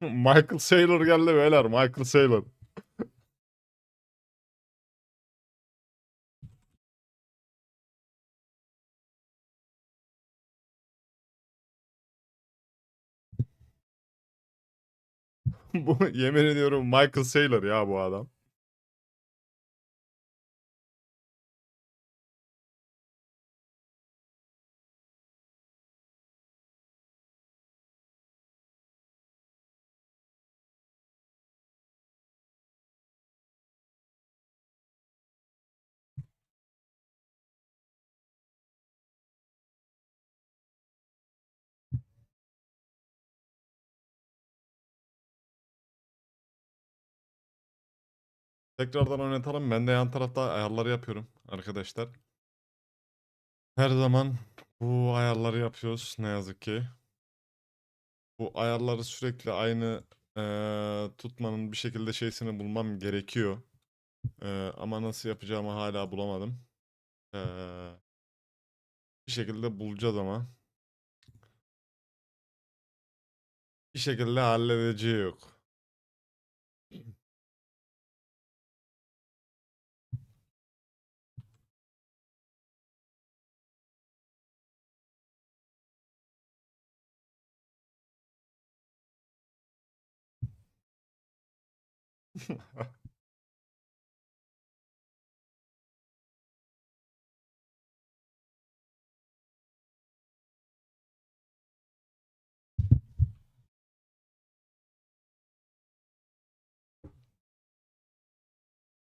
Michael Saylor geldi beyler. Michael Saylor. bu yemin ediyorum Michael Saylor ya bu adam. Tekrardan oynatalım. Ben de yan tarafta ayarları yapıyorum arkadaşlar. Her zaman bu ayarları yapıyoruz ne yazık ki. Bu ayarları sürekli aynı eee, tutmanın bir şekilde şeysini bulmam gerekiyor. Eee, ama nasıl yapacağımı hala bulamadım. Eee, bir şekilde bulacağız ama. Bir şekilde halledeceği yok.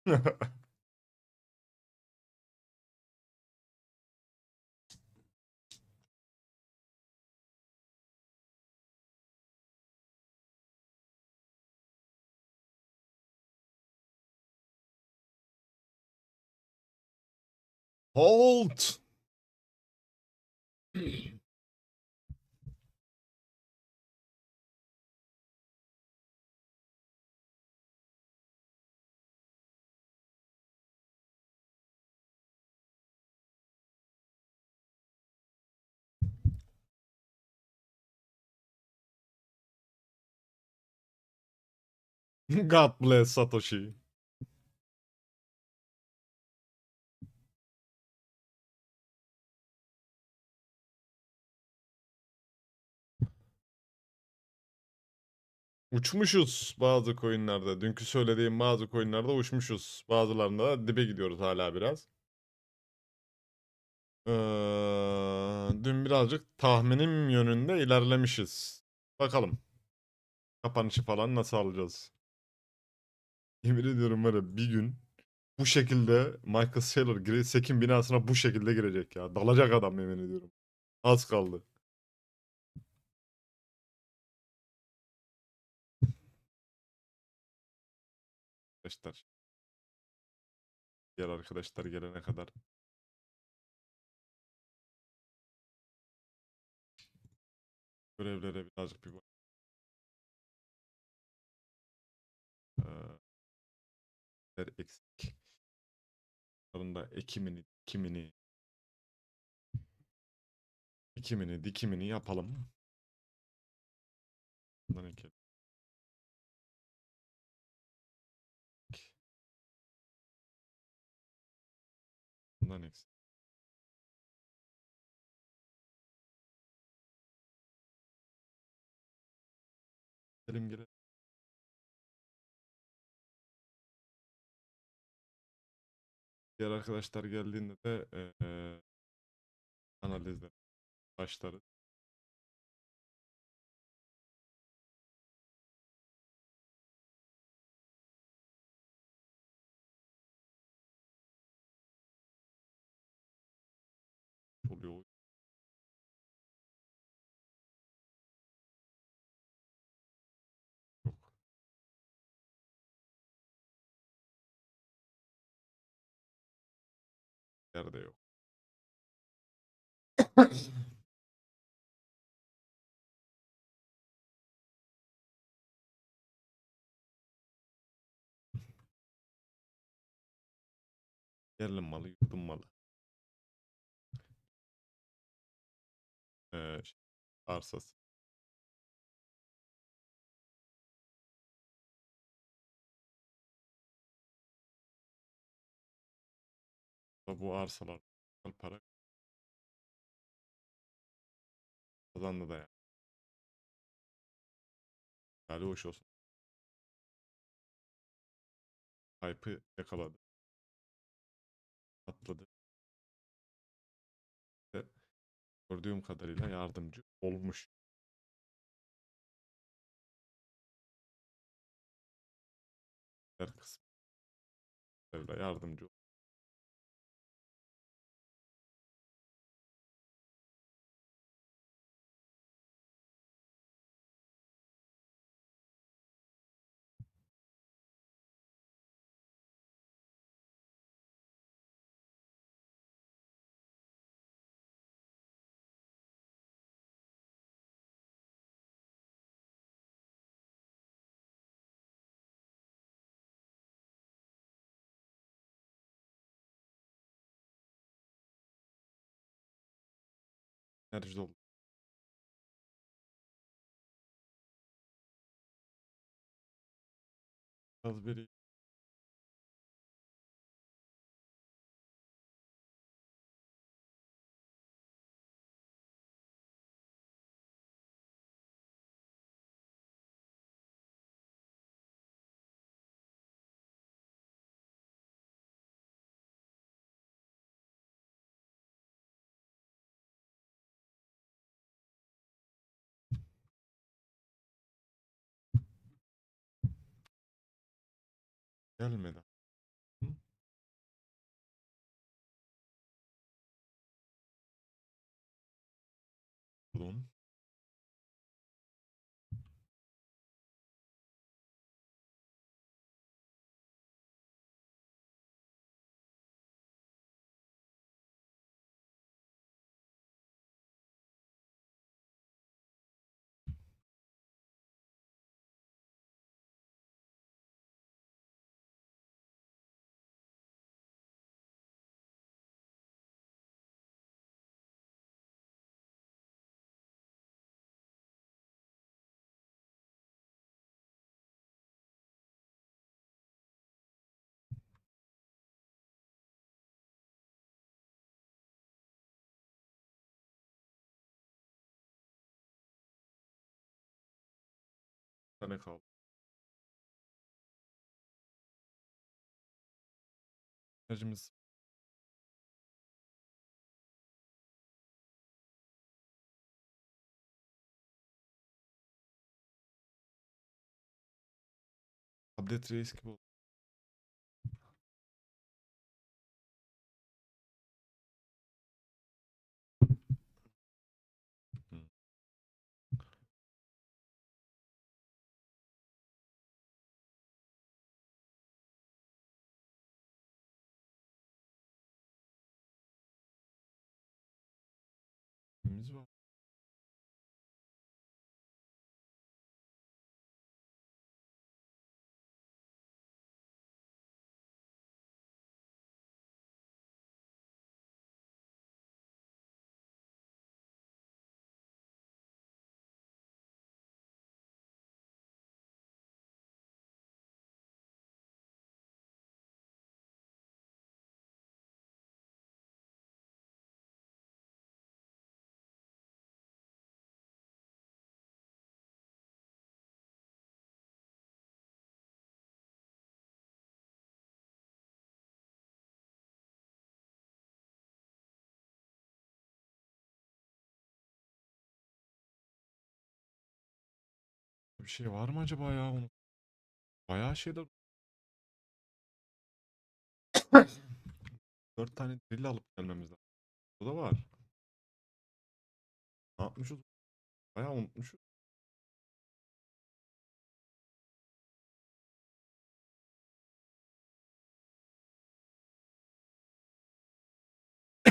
Ha ha ha. Halt! God bless Satoshi. Uçmuşuz bazı coinlerde. Dünkü söylediğim bazı coinlerde uçmuşuz. Bazılarında da dibe gidiyoruz hala biraz. Ee, dün birazcık tahminim yönünde ilerlemişiz. Bakalım. Kapanışı falan nasıl alacağız? Yemin ediyorum var ya bir gün bu şekilde Michael Saylor Sekin binasına bu şekilde girecek ya. Dalacak adam yemin ediyorum. Az kaldı. Arkadaşlar. Diğer arkadaşlar gelene kadar. Görevlere birazcık bir bak. Ee, eksik. Bunların da ekimini, dikimini, dikimini, dikimini yapalım. Bundan ekelim. Bundan eksik. Gidelim gelelim. Diğer arkadaşlar geldiğinde de eee analizle başlarız. Yerde yok. Yerli malı, yurdun malı. Şey, arsası. Bu arsalar para kazandı da ya. Hali hoş olsun. Hype'ı yakaladı. Atladı. Ve gördüğüm kadarıyla yardımcı olmuş. Her kısmıyla yardımcı ol- enerji dolu. Az biri كلمة ده. Tane kaldı. Enerjimiz Tablet reis gibi oldu. Bir şey var mı acaba ya onu? Bayağı şeyler. Dört tane drill alıp gelmemiz lazım. Bu da var. Ne yapmışız? Bayağı unutmuşuz.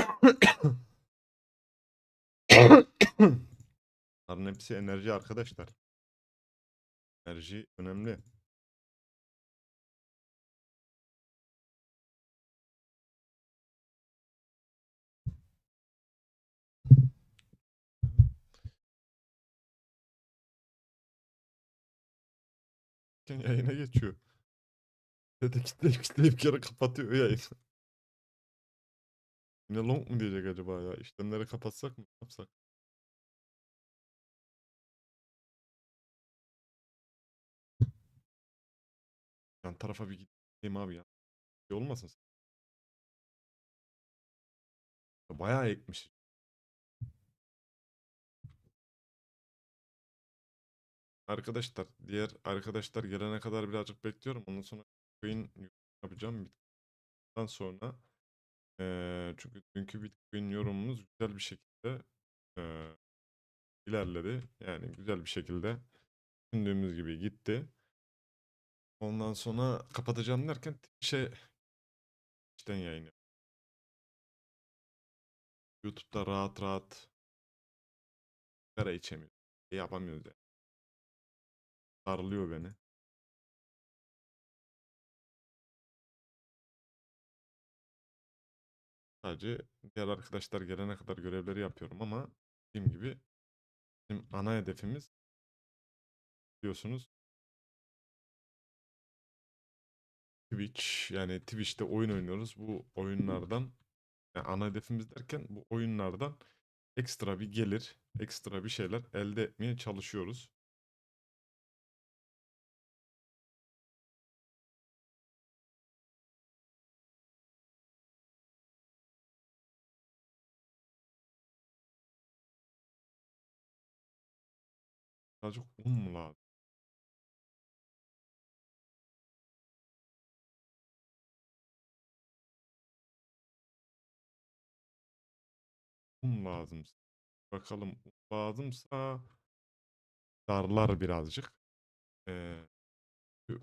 Bunların hepsi enerji arkadaşlar. Enerji önemli. Yayına geçiyor. Dedi kitleyip kitleyip geri kapatıyor yayını. Yine long mu diyecek acaba ya? İşlemleri kapatsak mı? Ne yapsak? Yan tarafa bir gideyim abi ya. Şey olmasın. Bayağı ekmiş. Arkadaşlar, diğer arkadaşlar gelene kadar birazcık bekliyorum. Ondan sonra Bitcoin yapacağım. Bitcoin'den sonra eee, çünkü dünkü Bitcoin yorumumuz güzel bir şekilde eee, ilerledi. Yani güzel bir şekilde düşündüğümüz gibi gitti. Ondan sonra kapatacağım derken şey işten yayın YouTube'da rahat rahat sigara içemiyoruz. Şey yapamıyoruz yani. Sarılıyor beni. Sadece diğer arkadaşlar gelene kadar görevleri yapıyorum ama dediğim gibi bizim ana hedefimiz biliyorsunuz Twitch yani Twitch'te oyun oynuyoruz. Bu oyunlardan yani ana hedefimiz derken bu oyunlardan ekstra bir gelir, ekstra bir şeyler elde etmeye çalışıyoruz. Birazcık un mu lazım? Un lazım. Bakalım un lazımsa darlar birazcık. Ee,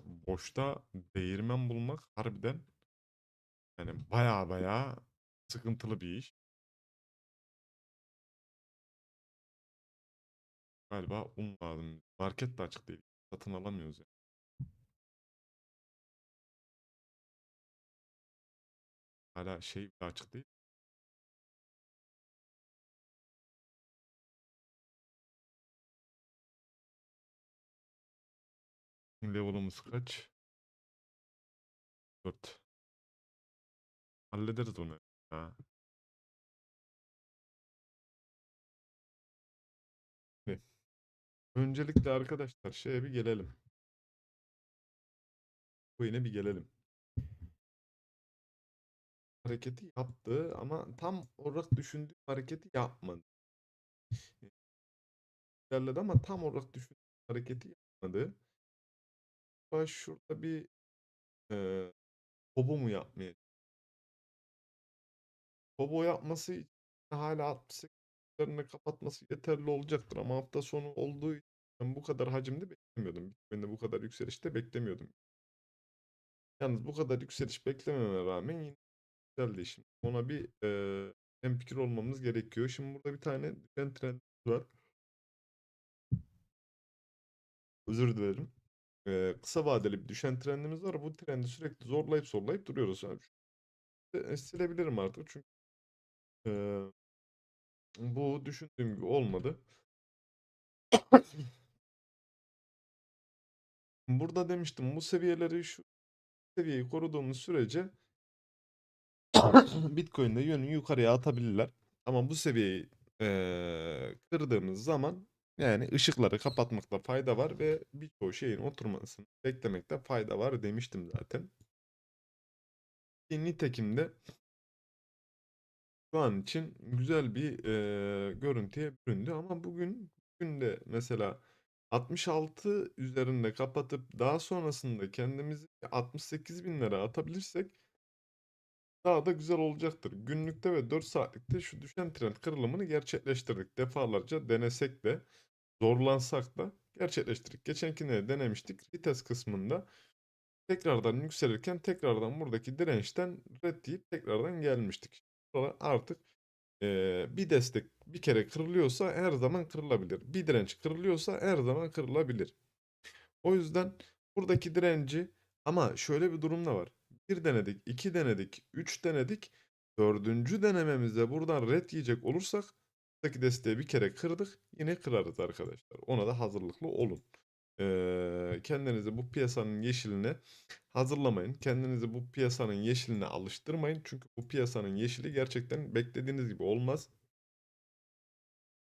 boşta değirmen bulmak harbiden yani baya baya sıkıntılı bir iş. Galiba un lazım. Market de açık değil. Satın alamıyoruz yani. Hala şey açık değil. Level'ımız kaç? 4. Hallederiz. Ha. Ne? Öncelikle arkadaşlar şeye bir gelelim. Bu yine bir gelelim. Hareketi yaptı ama tam olarak düşündüğü hareketi yapmadı. İlerledi ama tam olarak düşündüğü hareketi yapmadı. Baş şurada bir e, Kobo mu yapmaya? Kobo yapması için hala 68'lerini kapatması yeterli olacaktır ama hafta sonu olduğu için ben bu kadar hacimde beklemiyordum. Bitcoin'de bu kadar yükselişte beklemiyordum. Yalnız bu kadar yükseliş beklememe rağmen yine güzeldi şimdi. Ona bir e, hemfikir olmamız gerekiyor. Şimdi burada bir tane düşen trend var. Özür dilerim. E, kısa vadeli bir düşen trendimiz var. Bu trendi sürekli zorlayıp zorlayıp duruyoruz. Yani silebilirim artık çünkü e, bu düşündüğüm gibi olmadı. Burada demiştim bu seviyeleri şu seviyeyi koruduğumuz sürece Bitcoin'de yönünü yukarıya atabilirler. Ama bu seviyeyi eee, kırdığımız zaman yani ışıkları kapatmakta fayda var ve birçoğu şeyin oturmasını beklemekte fayda var demiştim zaten. Ki Nitekim de şu an için güzel bir eee, görüntüye büründü ama bugün bugün de mesela 66 üzerinde kapatıp daha sonrasında kendimizi 68 binlere atabilirsek daha da güzel olacaktır. Günlükte ve 4 saatlikte şu düşen trend kırılımını gerçekleştirdik. Defalarca denesek de zorlansak da gerçekleştirdik. Geçenkine de denemiştik. Vites kısmında tekrardan yükselirken tekrardan buradaki dirençten red deyip tekrardan gelmiştik. Sonra artık eee, bir destek bir kere kırılıyorsa her zaman kırılabilir. Bir direnç kırılıyorsa her zaman kırılabilir. O yüzden buradaki direnci ama şöyle bir durum da var. Bir denedik, iki denedik, üç denedik. Dördüncü denememizde buradan red yiyecek olursak buradaki desteği bir kere kırdık. Yine kırarız arkadaşlar. Ona da hazırlıklı olun. Ee, kendinizi bu piyasanın yeşiline hazırlamayın. Kendinizi bu piyasanın yeşiline alıştırmayın. Çünkü bu piyasanın yeşili gerçekten beklediğiniz gibi olmaz.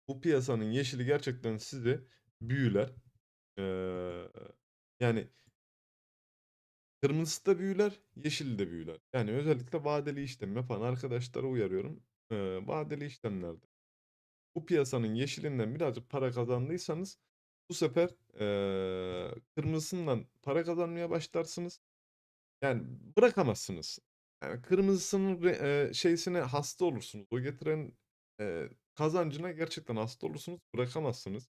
Bu piyasanın yeşili gerçekten sizi büyüler. Eee, yani kırmızısı da büyüler, yeşili de büyüler. Yani özellikle vadeli işlem yapan arkadaşlara uyarıyorum. Eee, vadeli işlemlerde bu piyasanın yeşilinden birazcık para kazandıysanız bu sefer eee, kırmızısından para kazanmaya başlarsınız. Yani bırakamazsınız. Yani kırmızısının eee, şeysine hasta olursunuz. O getiren, eee, kazancına gerçekten hasta olursunuz, bırakamazsınız.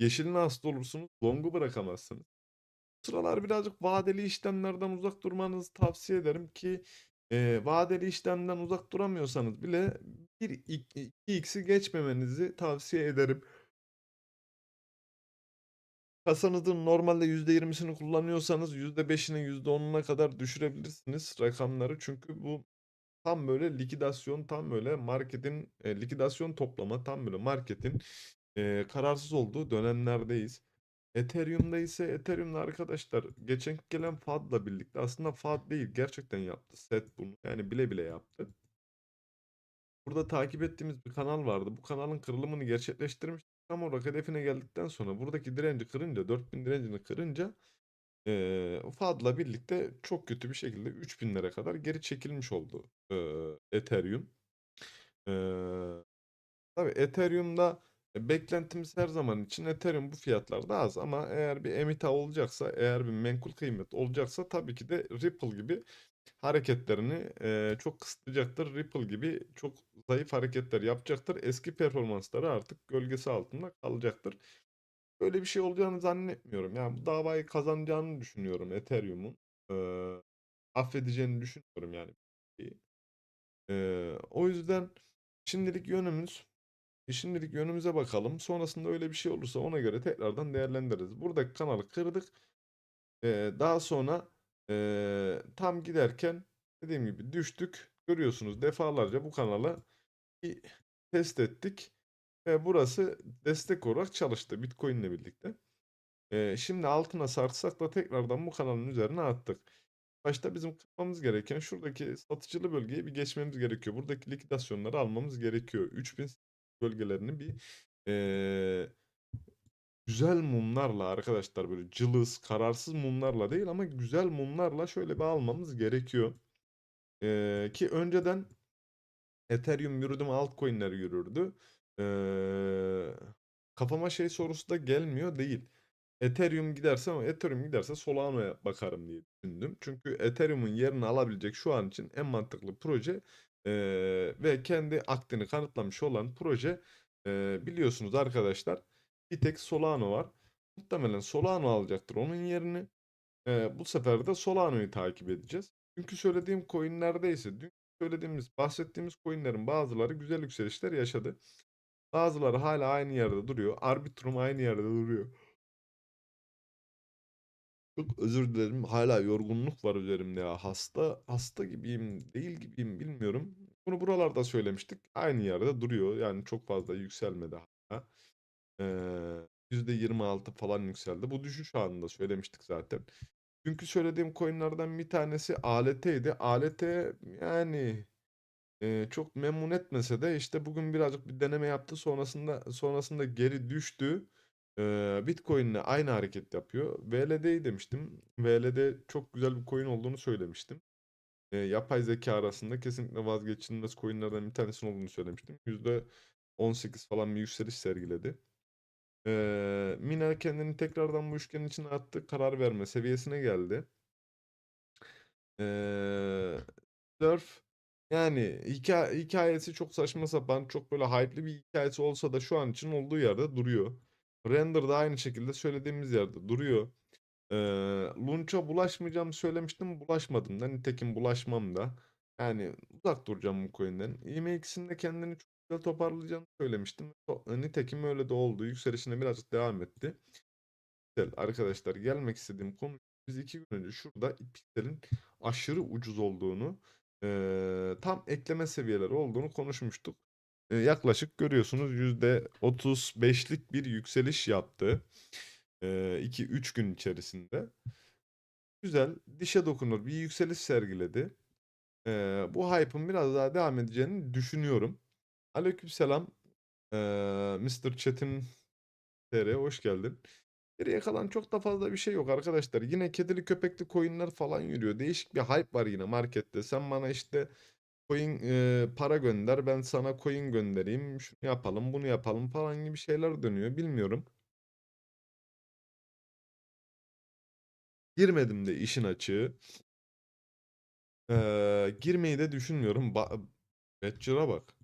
Yeşiline hasta olursunuz, long'u bırakamazsınız. Sıralar birazcık vadeli işlemlerden uzak durmanızı tavsiye ederim ki, eee, vadeli işlemden uzak duramıyorsanız bile bir ik 2x'i geçmemenizi tavsiye ederim. Kasanızın normalde %20'sini kullanıyorsanız %5'ine %10'una kadar düşürebilirsiniz rakamları. Çünkü bu tam böyle likidasyon, tam böyle marketin, eee, likidasyon toplama, tam böyle marketin, eee, kararsız olduğu dönemlerdeyiz. Ethereum'da ise Ethereum'da arkadaşlar geçen gelen FUD'la birlikte aslında FUD değil gerçekten yaptı. Seth bunu yani bile bile yaptı. Burada takip ettiğimiz bir kanal vardı. Bu kanalın kırılımını gerçekleştirmiştik. Tam olarak hedefine geldikten sonra buradaki direnci kırınca 4000 direncini kırınca eee FUD'la birlikte çok kötü bir şekilde 3000'lere kadar geri çekilmiş oldu eee, Ethereum. Eee, tabii Ethereum'da e, beklentimiz her zaman için Ethereum bu fiyatlarda az ama eğer bir emita olacaksa, eğer bir menkul kıymet olacaksa tabii ki de Ripple gibi hareketlerini eee, çok kısıtlayacaktır. Ripple gibi çok zayıf hareketler yapacaktır. Eski performansları artık gölgesi altında kalacaktır. Böyle bir şey olacağını zannetmiyorum. Yani bu davayı kazanacağını düşünüyorum Ethereum'un. Eee, affedeceğini düşünüyorum yani. Eee, o yüzden şimdilik yönümüz e, şimdilik yönümüze bakalım. Sonrasında öyle bir şey olursa ona göre tekrardan değerlendiririz. Buradaki kanalı kırdık. Eee, daha sonra eee, tam giderken dediğim gibi düştük. Görüyorsunuz defalarca bu kanalı test ettik. Ve burası destek olarak çalıştı Bitcoin ile birlikte. Eee, şimdi altına sarksak da tekrardan bu kanalın üzerine attık. Başta bizim kırmamız gereken şuradaki satıcılı bölgeyi bir geçmemiz gerekiyor. Buradaki likidasyonları almamız gerekiyor. 3000 bölgelerini bir eee, güzel mumlarla arkadaşlar böyle cılız, kararsız mumlarla değil ama güzel mumlarla şöyle bir almamız gerekiyor. Eee, ki önceden Ethereum yürüdü mü altcoin'ler yürürdü. Eee, kafama şey sorusu da gelmiyor değil. Ethereum giderse ama Ethereum giderse Solano'ya bakarım diye düşündüm. Çünkü Ethereum'un yerini alabilecek şu an için en mantıklı proje eee, ve kendi aktini kanıtlamış olan proje eee, biliyorsunuz arkadaşlar bir tek Solano var. Muhtemelen Solano alacaktır onun yerini. Eee, bu sefer de Solano'yu takip edeceğiz. Çünkü söylediğim coin'lerde ise dün söylediğimiz, bahsettiğimiz coin'lerin bazıları güzel yükselişler yaşadı. Bazıları hala aynı yerde duruyor. Arbitrum aynı yerde duruyor. Çok özür dilerim. Hala yorgunluk var üzerimde ya. Hasta hasta gibiyim, değil gibiyim bilmiyorum. Bunu buralarda söylemiştik. Aynı yerde duruyor. Yani çok fazla yükselmedi hala. Eee, %26 falan yükseldi. Bu düşüş anında söylemiştik zaten. Çünkü söylediğim coin'lerden bir tanesi ALT'ydi. ALT yani Eee, çok memnun etmese de işte bugün birazcık bir deneme yaptı. Sonrasında sonrasında geri düştü. Bitcoin'le aynı hareket yapıyor. VLD'yi demiştim. VLD çok güzel bir coin olduğunu söylemiştim. Yapay zeka arasında kesinlikle vazgeçilmez coin'lerden bir tanesi olduğunu söylemiştim. %18 falan bir yükseliş sergiledi. Eee, Mina kendini tekrardan bu üçgenin içine attı. Karar verme seviyesine geldi. Eee, Surf yani hika hikâyesi çok saçma sapan, çok böyle hype'lı bir hikâyesi olsa da şu an için olduğu yerde duruyor. Render da aynı şekilde söylediğimiz yerde duruyor. Eee, Launch'a bulaşmayacağımı söylemiştim, bulaşmadım da. Nitekim bulaşmam da. Yani uzak duracağım bu coin'den. EMX'in de kendini çok güzel toparlayacağını söylemiştim. Nitekim öyle de oldu. Yükselişine birazcık devam etti. Pixel arkadaşlar gelmek istediğim konu biz 2 gün önce şurada Pixel'in aşırı ucuz olduğunu, eee, tam ekleme seviyeleri olduğunu konuşmuştuk. Eee, yaklaşık görüyorsunuz %35'lik bir yükseliş yaptı. 2-3 gün içerisinde. Güzel, dişe dokunur bir yükseliş sergiledi. Eee, bu hype'ın biraz daha devam edeceğini düşünüyorum. Aleykümselam. Mr. Çetin TR hoş geldin. Geriye kalan çok da fazla bir şey yok arkadaşlar. Yine kedili köpekli coin'ler falan yürüyor. Değişik bir hype var yine markette. Sen bana işte coin eee, para gönder, ben sana coin göndereyim. Şunu yapalım, bunu yapalım falan gibi şeyler dönüyor. Bilmiyorum. Girmedim de işin açığı. Eee, girmeyi de düşünmüyorum. Ba Badger'a bak.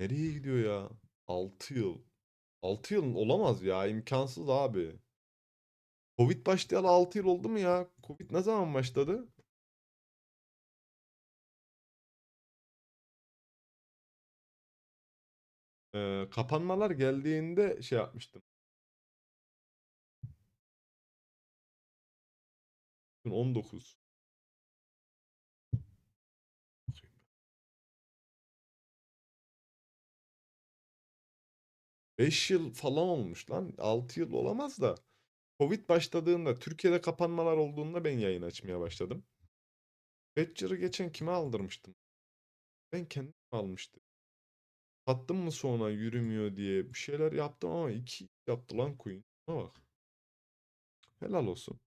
Nereye gidiyor ya? 6 yıl. 6 yıl olamaz ya. imkansız abi. Covid başlayalı 6 yıl oldu mu ya? Covid ne zaman başladı? Eee, kapanmalar geldiğinde şey yapmıştım. 19. 5 yıl falan olmuş lan. 6 yıl olamaz da. Covid başladığında, Türkiye'de kapanmalar olduğunda ben yayın açmaya başladım. Badger'ı geçen kime aldırmıştım? Ben kendim almıştım. Sattım mı sonra yürümüyor diye bir şeyler yaptım ama 2 yaptı lan coin. Buna bak. Helal olsun.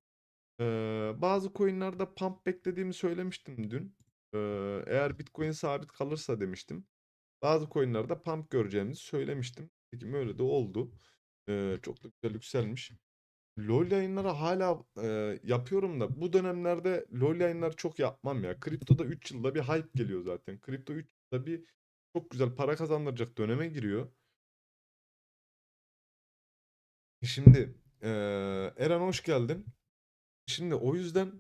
Eee, bazı coin'lerde pump beklediğimi söylemiştim dün. Eee, eğer Bitcoin sabit kalırsa demiştim. Bazı coin'lerde pump göreceğimizi söylemiştim. Nitekim öyle de oldu. Eee, çok da güzel yükselmiş. LoL yayınları hala eee, yapıyorum da bu dönemlerde LoL yayınları çok yapmam ya. Kriptoda 3 yılda bir hype geliyor zaten. Kripto 3 yılda bir çok güzel para kazandıracak döneme giriyor. Şimdi eee, Eren hoş geldin. Şimdi o yüzden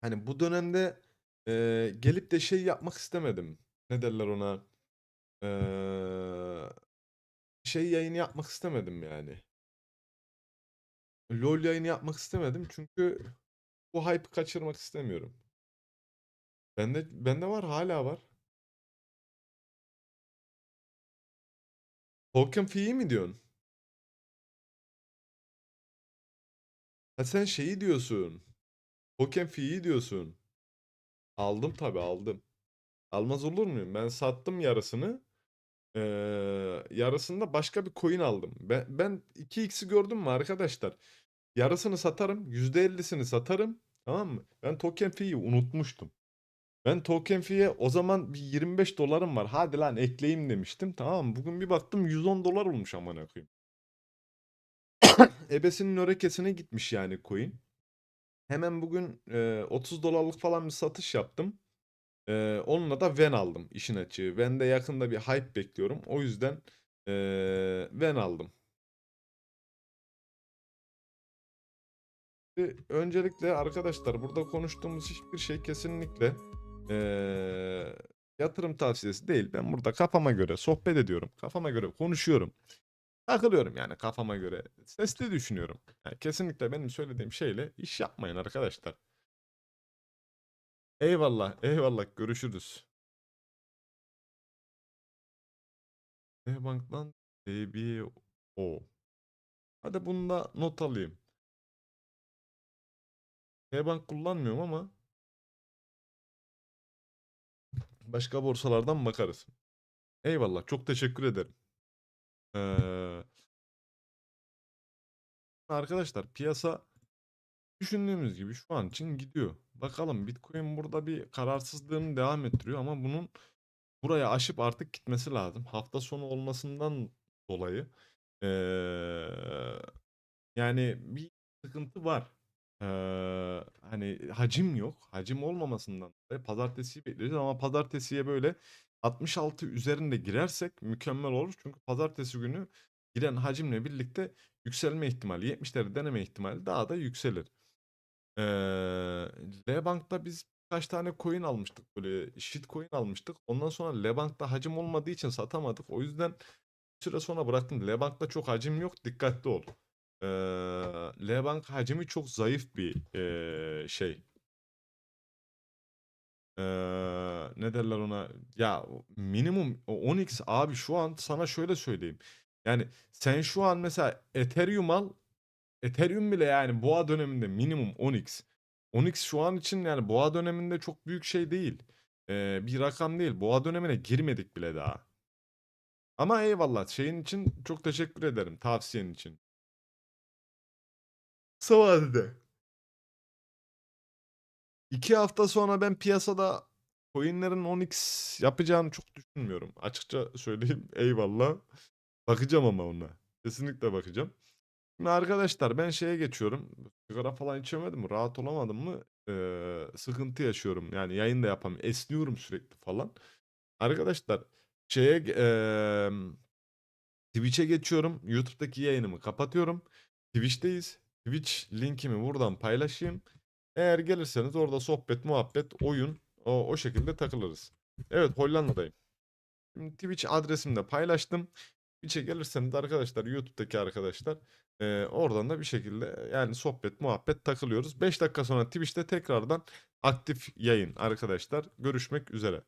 hani bu dönemde eee, gelip de şey yapmak istemedim. Ne derler ona? Eee, şey yayını yapmak istemedim yani. LoL yayını yapmak istemedim çünkü bu hype'ı kaçırmak istemiyorum. Bende bende var hala var. Token fee'yi mi diyorsun? Ha sen şeyi diyorsun. Token fee'yi diyorsun. Aldım tabi aldım. Almaz olur muyum? Ben sattım yarısını. Ee, yarısında başka bir coin aldım. Ben, ben 2x'i gördüm mü arkadaşlar? Yarısını satarım. %50'sini satarım. Tamam mı? Ben token fee'yi unutmuştum. Ben token fee'ye o zaman bir 25 dolarım var. Hadi lan ekleyeyim demiştim. Tamam mı? Bugün bir baktım 110 dolar olmuş amına koyayım. Ebesinin örekesine gitmiş yani coin. Hemen bugün e, 30 dolarlık falan bir satış yaptım. E, onunla da Ven aldım işin açığı. Ven'de yakında bir hype bekliyorum. O yüzden e, Ven aldım. Öncelikle arkadaşlar burada konuştuğumuz hiçbir şey kesinlikle e, yatırım tavsiyesi değil. Ben burada kafama göre sohbet ediyorum. Kafama göre konuşuyorum. Takılıyorum yani kafama göre. Sesli düşünüyorum. Yani kesinlikle benim söylediğim şeyle iş yapmayın arkadaşlar. Eyvallah, eyvallah. Görüşürüz. E-Bank'tan DBO. Hadi bunu da not alayım. E-Bank kullanmıyorum ama başka borsalardan bakarız. Eyvallah. Çok teşekkür ederim. Ee, arkadaşlar piyasa düşündüğümüz gibi şu an için gidiyor. Bakalım Bitcoin burada bir kararsızlığını devam ettiriyor ama bunun buraya aşıp artık gitmesi lazım. Hafta sonu olmasından dolayı ee, yani bir sıkıntı var. Ee, hani hacim yok. Hacim olmamasından dolayı pazartesiyi bekleyeceğiz ama pazartesiye böyle 66 üzerinde girersek mükemmel olur. Çünkü pazartesi günü giren hacimle birlikte yükselme ihtimali, 70'leri deneme ihtimali daha da yükselir. Ee, L-Bank'ta biz kaç tane coin almıştık böyle shit coin almıştık. Ondan sonra L-Bank'ta hacim olmadığı için satamadık. O yüzden bir süre sonra bıraktım. L-Bank'ta çok hacim yok. Dikkatli ol. Ee, L-Bank hacmi çok zayıf bir ee, şey. Ee, ne derler ona? Ya minimum o 10x abi şu an sana şöyle söyleyeyim. Yani sen şu an mesela Ethereum al Ethereum bile yani boğa döneminde minimum 10x. 10x şu an için yani boğa döneminde çok büyük şey değil. Ee, bir rakam değil. Boğa dönemine girmedik bile daha. Ama eyvallah şeyin için çok teşekkür ederim tavsiyen için. Kısa vadede. İki hafta sonra ben piyasada coinlerin 10x yapacağını çok düşünmüyorum. Açıkça söyleyeyim eyvallah. Bakacağım ama ona. Kesinlikle bakacağım. Şimdi arkadaşlar ben şeye geçiyorum. Sigara falan içemedim. Rahat olamadım mı? Ee, sıkıntı yaşıyorum. Yani yayın da yapamıyorum. Esniyorum sürekli falan. Arkadaşlar şeye eee Twitch'e geçiyorum. YouTube'daki yayınımı kapatıyorum. Twitch'teyiz. Twitch linkimi buradan paylaşayım. Eğer gelirseniz orada sohbet, muhabbet, oyun o, o şekilde takılırız. Evet Hollanda'dayım. Şimdi Twitch adresimi de paylaştım. Twitch'e gelirseniz arkadaşlar YouTube'daki arkadaşlar eee, oradan da bir şekilde yani sohbet, muhabbet takılıyoruz. 5 dakika sonra Twitch'te tekrardan aktif yayın arkadaşlar. Görüşmek üzere.